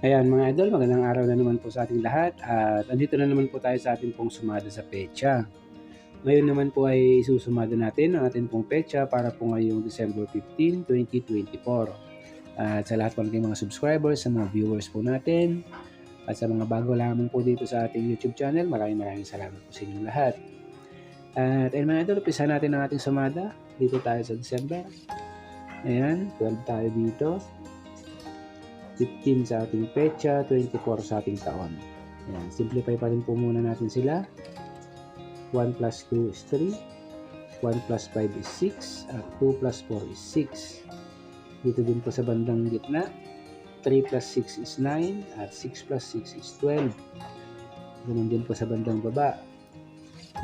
Ayan mga idol, magandang araw na naman po sa ating lahat at andito na naman po tayo sa ating pong sumada sa pecha. Ngayon naman po ay isusumada natin ang ating pong pecha para po ngayong December 15, 2024. At sa lahat po ng mga subscribers, sa mga viewers po natin, at sa mga bago lamang po dito sa ating YouTube channel, maraming maraming salamat po sa inyong lahat. At ayun mga idol, umpisa natin ang ating sumada. Dito tayo sa December. Ayan, 12 tayo dito. 15 sa ating pecha, 24 sa ating taon. Ayan, simplify pa rin po muna natin sila. 1 plus 2 is 3, 1 plus 5 is 6, at 2 plus 4 is 6. Dito din po sa bandang gitna, 3 plus 6 is 9, at 6 plus 6 is 12. Ganun din po sa bandang baba.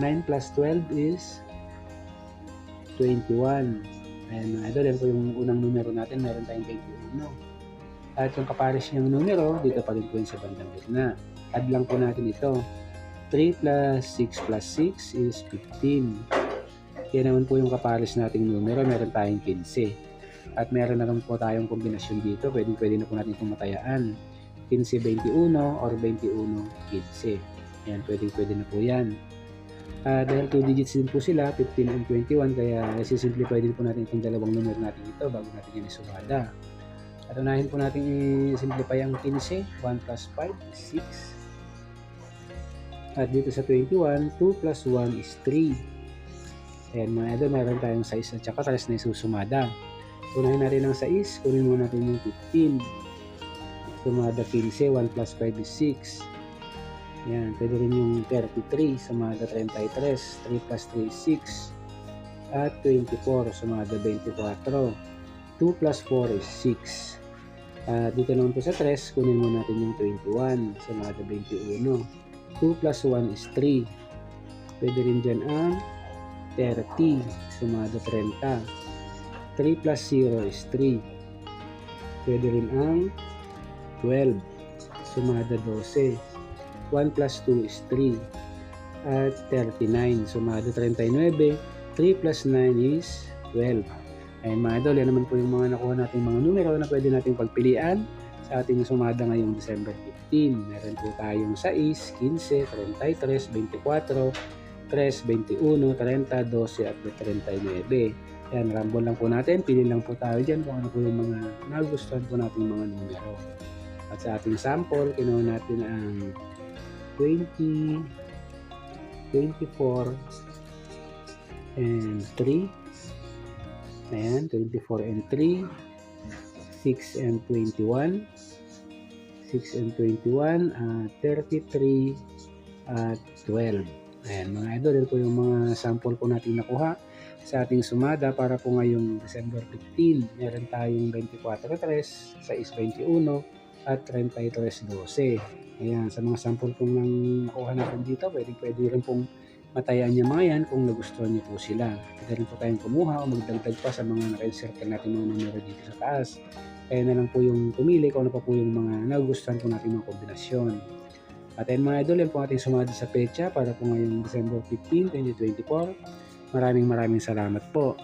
9 plus 12 is 21. Ayan mga idol, yan po yung unang numero natin, meron tayong 21. At yung kapares niyang numero, dito pa rin po yun sa bandang gitna. Add lang po natin ito. 3 plus 6 plus 6 is 15. Yan naman po yung kapares nating numero, meron tayong 15. At meron na rin po tayong kombinasyon dito, pwede, pwede na po natin itong matayaan. 15-21 or 21-15. Yan, pwede, pwede na po yan. Uh, dahil 2 digits din po sila, 15 and 21, kaya isisimplify din po natin itong dalawang numero natin ito bago natin yan isumada. At unahin po natin i-simplify ang 15. 1 plus 5 is 6. At dito sa 21, 2 plus 1 is 3. Ayan mga idol, meron tayong 6 at saka 3 na isusumada. Unahin natin ang 6, kunin muna natin yung 15. Sumada 15, 1 plus 5 is 6. Ayan, pwede rin yung 33, sumada 33, 3 plus 3 is 6. At 24, sumada 24. 2 plus 4 is 6. Uh, dito naman po sa 3, kunin mo natin yung 21. Sumada 21. 2 plus 1 is 3. Pwede rin dyan ang 30. Sumada 30. 3 plus 0 is 3. Pwede rin ang 12. Sumada 12. 1 plus 2 is 3. At 39. Sumada 39. 3 plus 9 is 12. Ayan mga idol, yan naman po yung mga nakuha nating mga numero na pwede nating pagpilian sa ating sumada ngayong December 15. Meron po tayong 6, 15, 33, 24, 3, 21, 30, 12 at 39. Yan, rambol lang po natin. Pili lang po tayo dyan kung ano po yung mga nagustuhan po nating mga numero. At sa ating sample, kinuha natin ang 20, 24, and 3, Ayan, 24 and 3, 6 and 21, 6 and 21, uh, 33 at 12. Ayan, mga idol, ito po yung mga sample po natin nakuha sa ating sumada para po ngayong December 15. Meron tayong 24.3, 6.21 at 33.12. Ayan, sa mga sample pong nang nakuha natin dito, pwede, pwede rin pong matayaan niya mga yan kung nagustuhan niyo po sila. Pwede rin po tayong kumuha o magdagdag pa sa mga naka-circle natin mga numero dito sa taas. Kaya na lang po yung pumili kung ano pa po yung mga nagustuhan po natin mga kombinasyon. At ayun mga idol, yan po ating sumali sa pecha para po ngayong December 15, 2024. Maraming maraming salamat po.